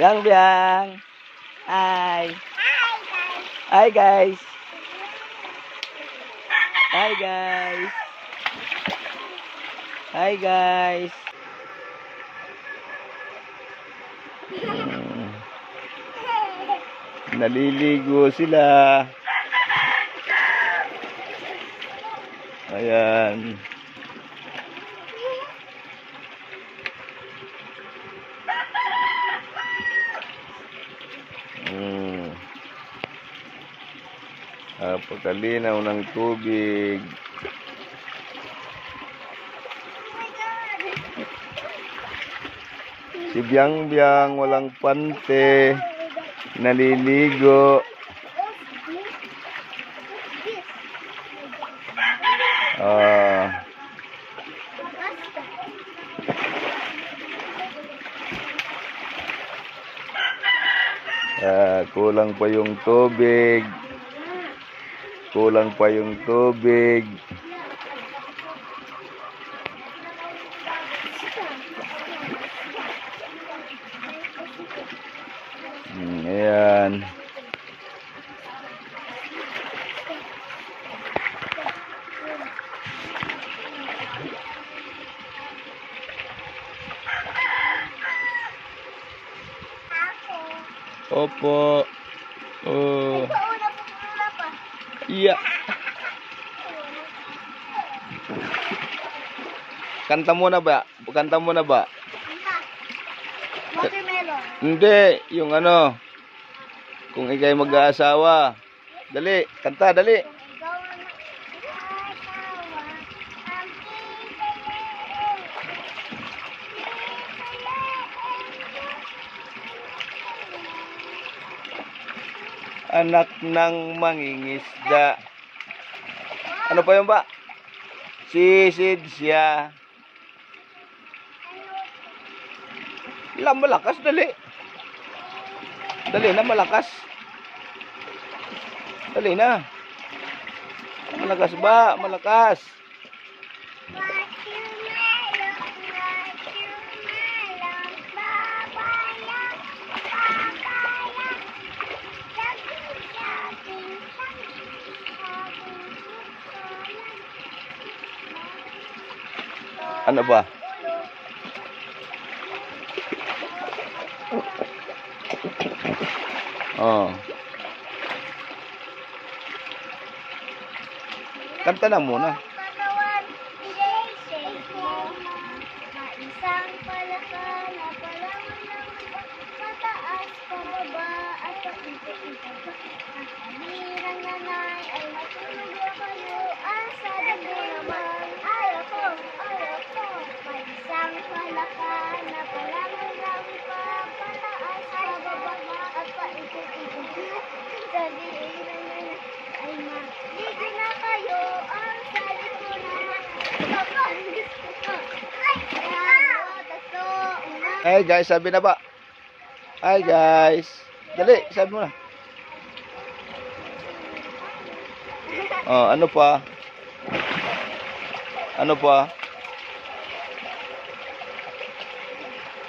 Biang biang. Hi. Hi guys. Hi guys. Hi guys. Naliligo sila. Ayan. Napakalinaw ng tubig. Si Biang Biang walang pante. Naliligo. Ah. Ah, kulang pa yung tubig. Kulang pa yung tubig. Hmm, ayan. Opo. Oh. Iya. Kanta mo na ba? Kanta mo na ba? Watermelon. Hindi, yung ano. Kung ikay mag-aasawa. Dali, kanta, dali. Ikaw ang asawa, ang Anak ng mangingisda. Ano pa yun ba? Sisid siya. La, malakas, dali. Dali na, malakas. Dali na. Malakas ba? Malakas. Ano ba? Oh. Kanta na muna. Maisang palaka na palaman ng mataas, pababa, at pakita-kita. Ang kanirang nanay ay matulog na kayo, ang sa gabi naman. Ayaw ko, ayaw ko. Palaka na palaman ng pataas, pababa, at paikot-ikot. Sabihin na nanay ay maligo na kayo, ang sabi ko naman. Papa, gusto ko. Ay, guys, sabi na ba? Hi guys. Dali, sabi mo na. Oh, ano pa? Ano pa?